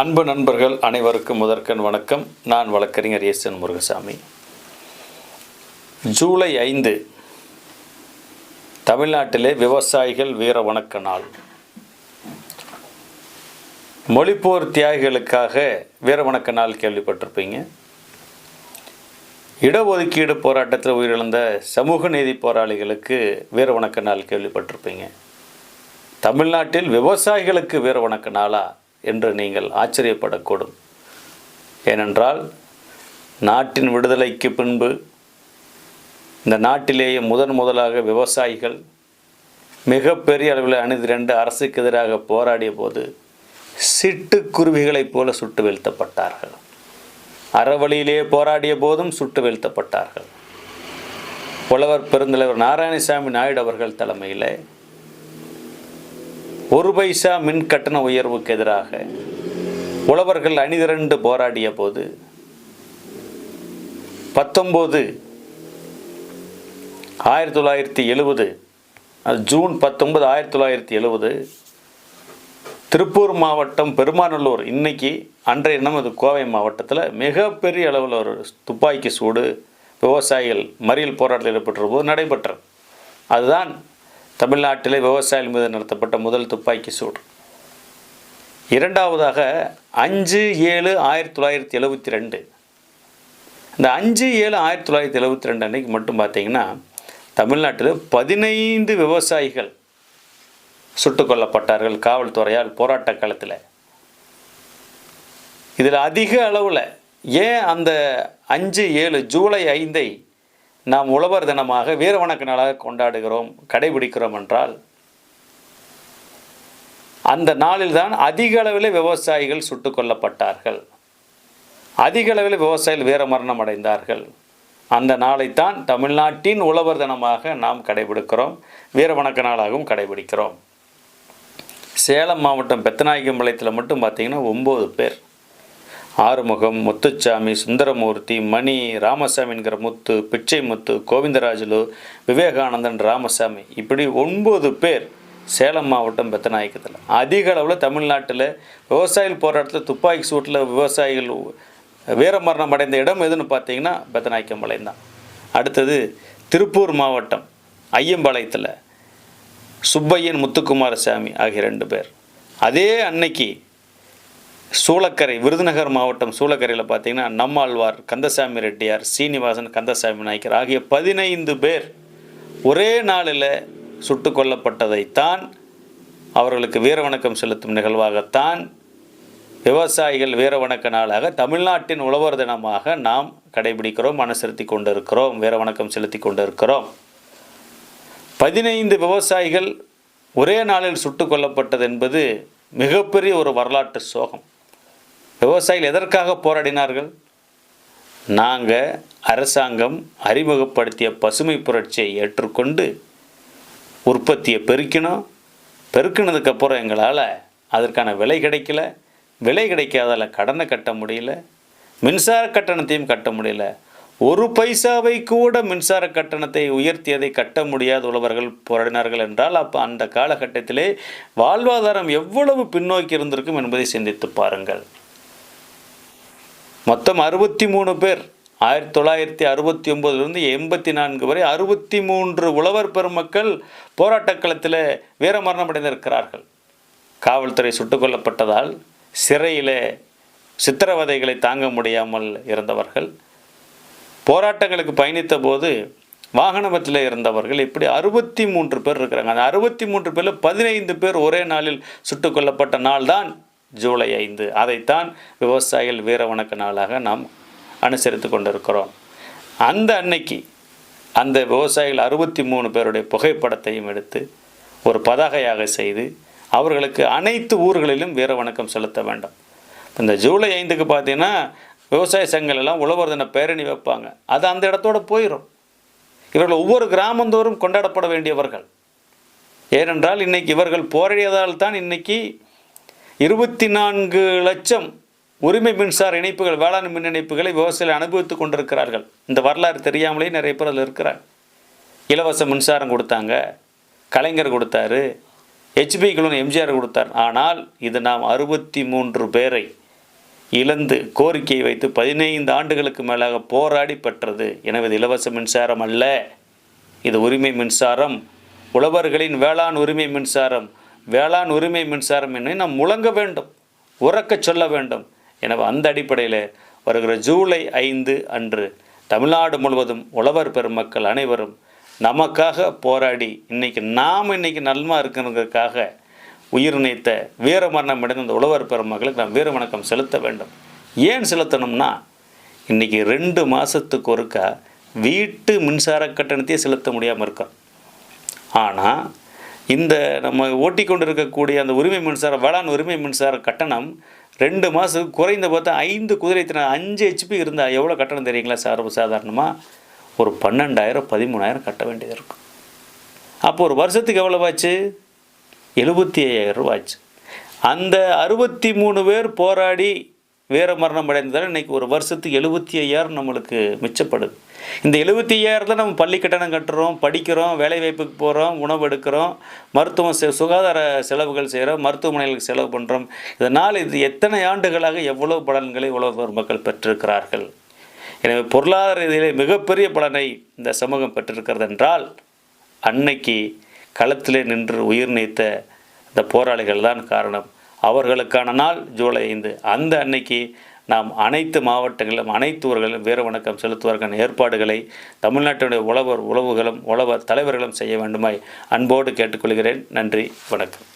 அன்பு நண்பர்கள் அனைவருக்கும் முதற்கண் வணக்கம். நான் வழக்கறிஞர் எஸ்என் முருகசாமி. ஜூலை ஐந்து தமிழ்நாட்டிலே விவசாயிகள் வீர வணக்க நாள். மொழிப்போர் தியாகிகளுக்காக வீர வணக்க நாள் கேள்விப்பட்டிருப்பீங்க. இடஒதுக்கீடு போராட்டத்தில் உயிரிழந்த சமூக நீதி போராளிகளுக்கு வீர வணக்க நாள் கேள்விப்பட்டிருப்பீங்க. தமிழ்நாட்டில் விவசாயிகளுக்கு வீர வணக்க நாளாக என்று நீங்கள் ஆச்சரியப்படக்கூடும். ஏனென்றால் நாட்டின் விடுதலைக்கு பின்பு இந்த நாட்டிலேயே முதன் முதலாக விவசாயிகள் மிகப்பெரிய அளவில் அணிதிரண்டு அரசுக்கு எதிராக போராடிய போது சிட்டுக்குருவிகளைப் போல சுட்டு வீழ்த்தப்பட்டார்கள். அறவழியிலே போராடிய போதும் சுட்டு வீழ்த்தப்பட்டார்கள். புலவர் பெருந்தலைவர் நாராயணசாமி நாயுடு அவர்கள் தலைமையில் ஒரு பைசா மின் கட்டண உயர்வுக்கு எதிராக உழவர்கள் அணிதிரண்டு போராடிய போது பத்தொம்போது ஆயிரத்தி தொள்ளாயிரத்தி எழுபது ஜூன் பத்தொன்பது ஆயிரத்தி தொள்ளாயிரத்தி எழுபது திருப்பூர் மாவட்டம் பெருமாநல்லூர். இன்னைக்கு அன்றைய தினம் அது கோவை மாவட்டத்தில் மிகப்பெரிய அளவில் ஒரு துப்பாக்கி சூடு விவசாயிகள் மறியல் போராட்டத்தில் ஈடுபட்ட போது நடைபெற்றது. அதுதான் தமிழ்நாட்டிலே விவசாயிகள் மீது நடத்தப்பட்ட முதல் துப்பாக்கி சூடு. இரண்டாவதாக அஞ்சு ஏழு ஆயிரத்தி தொள்ளாயிரத்தி எழுபத்தி ரெண்டு. இந்த அஞ்சு ஏழு ஆயிரத்தி தொள்ளாயிரத்தி எழுபத்தி ரெண்டு அன்றைக்கு மட்டும் பார்த்தீங்கன்னா தமிழ்நாட்டில் பதினைந்து விவசாயிகள் சுட்டுக் கொல்லப்பட்டார்கள் காவல்துறையால் போராட்ட காலத்தில். இதில் அதிக அளவில் ஏன் அந்த அஞ்சு ஏழு ஜூலை ஐந்தை நாம் உழவர் தினமாக வீர வணக்க நாளாக கொண்டாடுகிறோம் கடைபிடிக்கிறோம் என்றால் அந்த நாளில்தான் அதிக அளவில் விவசாயிகள் சுட்டுக் கொல்லப்பட்டார்கள். அதிக அளவில் விவசாயிகள் வீர மரணம் அடைந்தார்கள். அந்த நாளைத்தான் தமிழ்நாட்டின் உழவர் தினமாக நாம் கடைபிடிக்கிறோம் வீர வணக்க நாளாகவும் கடைபிடிக்கிறோம். சேலம் மாவட்டம் பெத்தநாயக்கம்பாளையத்தில் மட்டும் பார்த்திங்கன்னா ஒம்பது பேர். ஆறுமுகம் முத்துச்சாமி சுந்தரமூர்த்தி மணி ராமசாமி என்கிற முத்து பிச்சை முத்து கோவிந்தராஜுலு விவேகானந்தன் ராமசாமி. இப்படி ஒன்பது பேர் சேலம் மாவட்டம் பெத்தநாயக்கத்தில். அதிக அளவில் தமிழ்நாட்டில் விவசாயிகள் போராட்டத்தில் துப்பாக்கி சூட்டில் விவசாயிகள் வீரமரணம் அடைந்த இடம் எதுன்னு பார்த்தீங்கன்னா பெத்தநாயக்கம்பாளையம் தான். அடுத்தது திருப்பூர் மாவட்டம் ஐயம்பாளையத்தில் சுப்பையன் முத்துக்குமாரசாமி ஆகிய ரெண்டு பேர். அதே அன்னைக்கு சூளக்கரை விருதுநகர் மாவட்டம் சூளக்கரையில் பார்த்தீங்கன்னா நம்மாழ்வார் கந்தசாமி ரெட்டியார் சீனிவாசன் கந்தசாமி நாயக்கர் ஆகிய பதினைந்து பேர் ஒரே நாளில் சுட்டு கொல்லப்பட்டதைத்தான் அவர்களுக்கு வீரவணக்கம் செலுத்தும் நிகழ்வாகத்தான் விவசாயிகள் வீரவணக்க நாளாக தமிழ்நாட்டின் உழவர் தினமாக நாம் கடைபிடிக்கிறோம் அனுசரித்து கொண்டிருக்கிறோம் வீரவணக்கம் செலுத்தி கொண்டிருக்கிறோம். பதினைந்து விவசாயிகள் ஒரே நாளில் சுட்டு கொல்லப்பட்டது என்பது மிகப்பெரிய ஒரு வரலாற்று சோகம். விவசாயிகள் எதற்காக போராடினார்கள்? நாங்கள் அரசாங்கம் அறிமுகப்படுத்திய பசுமை புரட்சியை ஏற்றுக்கொண்டு உற்பத்தியை பெருக்கினோம். பெருக்கினதுக்கப்புறம் எங்களால் அதற்கான விலை கிடைக்கல. விலை கிடைக்காதால கடனை கட்ட முடியல. மின்சார கட்டணத்தையும் கட்ட முடியல. ஒரு பைசாவை கூட மின்சார கட்டணத்தை உயர்த்தியதை கட்ட முடியாத உழவர்கள் போராடினார்கள் என்றால் அப்போ அந்த காலகட்டத்திலே வாழ்வாதாரம் எவ்வளவு பின்னோக்கி இருந்திருக்கும் என்பதை சிந்தித்து பாருங்கள். மொத்தம் அறுபத்தி மூணு பேர். ஆயிரத்தி தொள்ளாயிரத்தி அறுபத்தி ஒம்பதுலேருந்து எண்பத்தி நான்கு வரை அறுபத்தி மூன்று உழவர் பெருமக்கள் போராட்டக் களத்தில் வீரமரணம் அடைந்திருக்கிறார்கள். காவல்துறை சுட்டுக் கொல்லப்பட்டதால் சிறையில் சித்திரவதைகளை தாங்க முடியாமல் இருந்தவர்கள். போராட்டங்களுக்கு பயணித்த போது வாகனத்தில் இருந்தவர்கள். இப்படி அறுபத்தி மூன்று பேர் இருக்கிறாங்க. அந்த அறுபத்தி மூன்று பேரில் பதினைந்து பேர் ஒரே நாளில் சுட்டுக் கொல்லப்பட்ட நாள்தான் ஜூலை ஐந்து. அதைத்தான் விவசாயிகள் வீர வணக்க நாளாக நாம் அனுசரித்து கொண்டிருக்கிறோம். அந்த அன்னைக்கு அந்த விவசாயிகள் அறுபத்தி மூணு பேருடைய புகைப்படத்தையும் எடுத்து ஒரு பதாகையாக செய்து அவர்களுக்கு அனைத்து ஊர்களிலும் வீர வணக்கம் செலுத்த வேண்டும். இந்த ஜூலை ஐந்துக்கு பார்த்தீங்கன்னா விவசாய சங்கங்கள் எல்லாம் உழவர் தின பேரணி வைப்பாங்க. அது அந்த இடத்தோட போயிடும் இவர்கள் ஒவ்வொரு கிராமந்தோறும் கொண்டாடப்பட வேண்டியவர்கள். ஏனென்றால் இன்னைக்கு இவர்கள் போராடியதால் தான் இன்னைக்கு இருபத்தி நான்கு லட்சம் உரிமை மின்சார இணைப்புகள் வேளாண் மின் இணைப்புகளை விவசாயிகள் அனுபவித்துக் கொண்டிருக்கிறார்கள். இந்த வரலாறு தெரியாமலே நிறைய பேர் அதில் இருக்கிறாங்க. இலவச மின்சாரம் கொடுத்தாங்க கலைஞர் கொடுத்தாரு ஹெச்பி குழுன் எம்ஜிஆர் கொடுத்தார். ஆனால் இது நாம் அறுபத்தி மூன்று பேரை இழந்து கோரிக்கையை வைத்து பதினைந்து ஆண்டுகளுக்கு மேலாக போராடி பெற்றது. எனவே இது இலவச மின்சாரம் அல்ல. இது உரிமை மின்சாரம். உழவர்களின் வேளாண் உரிமை மின்சாரம். வேளாண் உரிமை மின்சாரம் என்னை நாம் முழங்க வேண்டும் உறக்கச் சொல்ல வேண்டும். எனவே அந்த அடிப்படையில் வருகிற ஜூலை ஐந்து அன்று தமிழ்நாடு முழுவதும் உழவர் பெருமக்கள் அனைவரும் நமக்காக போராடி இன்னைக்கு நாம் இன்னைக்கு நன்மா இருக்கிறதுக்காக உயிர் நீத்த வீரமரணம் அடைந்த இந்த உழவர் பெருமக்களுக்கு நாம் வீர வணக்கம் செலுத்த வேண்டும். ஏன் செலுத்தணும்னா இன்னைக்கு ரெண்டு மாதத்துக்கு ஒருக்கா வீட்டு மின்சார கட்டணத்தையே செலுத்த முடியாமல் இருக்கோம். ஆனால் இந்த நம்ம ஓட்டி இருக்கக்கூடிய அந்த உரிமை மின்சார வேளாண் உரிமை மின்சார கட்டணம் ரெண்டு மாதத்துக்கு குறைந்த பார்த்தா ஐந்து குதிரை திறன் அஞ்சு ஹெச்பி இருந்தால் எவ்வளோ கட்டணம் தெரியுங்களா? சார்பு சாதாரணமாக ஒரு பன்னெண்டாயிரம் பதிமூணாயிரம் கட்ட வேண்டியது இருக்கும். அப்போ ஒரு வருஷத்துக்கு எவ்வளோவாச்சு எழுபத்தி ஐயாயிரம் ரூபாச்சு அந்த அறுபத்தி மூணு பேர் போராடி வீர மரணம் அடைந்ததால் இன்றைக்கி ஒரு வருஷத்துக்கு எழுபத்தி ஐயாயிரம் நம்மளுக்கு மிச்சப்படுது. இந்த எழுபத்தி ஐயாயிரத்தில் நம்ம பள்ளி கட்டணம் கட்டுறோம் படிக்கிறோம் வேலைவாய்ப்புக்கு போகிறோம் உணவு எடுக்கிறோம் மருத்துவம் செ- சுகாதார செலவுகள் செய்கிறோம் மருத்துவமனைகளுக்கு செலவு பண்ணுறோம் இதனால் இது எத்தனை ஆண்டுகளாக எவ்வளோ பலன்களை உலக மக்கள் பெற்றிருக்கிறார்கள்? எனவே பொருளாதார ரீதியிலே மிகப்பெரிய பலனை இந்த சமூகம் பெற்றிருக்கிறது என்றால் அன்னைக்கு களத்திலே நின்று உயிர் நீத்த இந்த போராளிகள் தான் காரணம். அவர்களுக்கான நாள் ஜூலை ஐந்து. அந்த அன்னைக்கு நாம் அனைத்து மாவட்டங்களிலும் அனைத்து ஊர்களிலும் வீர வணக்கம் செலுத்துவதற்கான ஏற்பாடுகளை தமிழ்நாட்டினுடைய உழவர் உழவுகளும் உழவர் தலைவர்களும் செய்ய வேண்டுமாய் அன்போடு கேட்டுக்கொள்கிறேன். நன்றி வணக்கம்.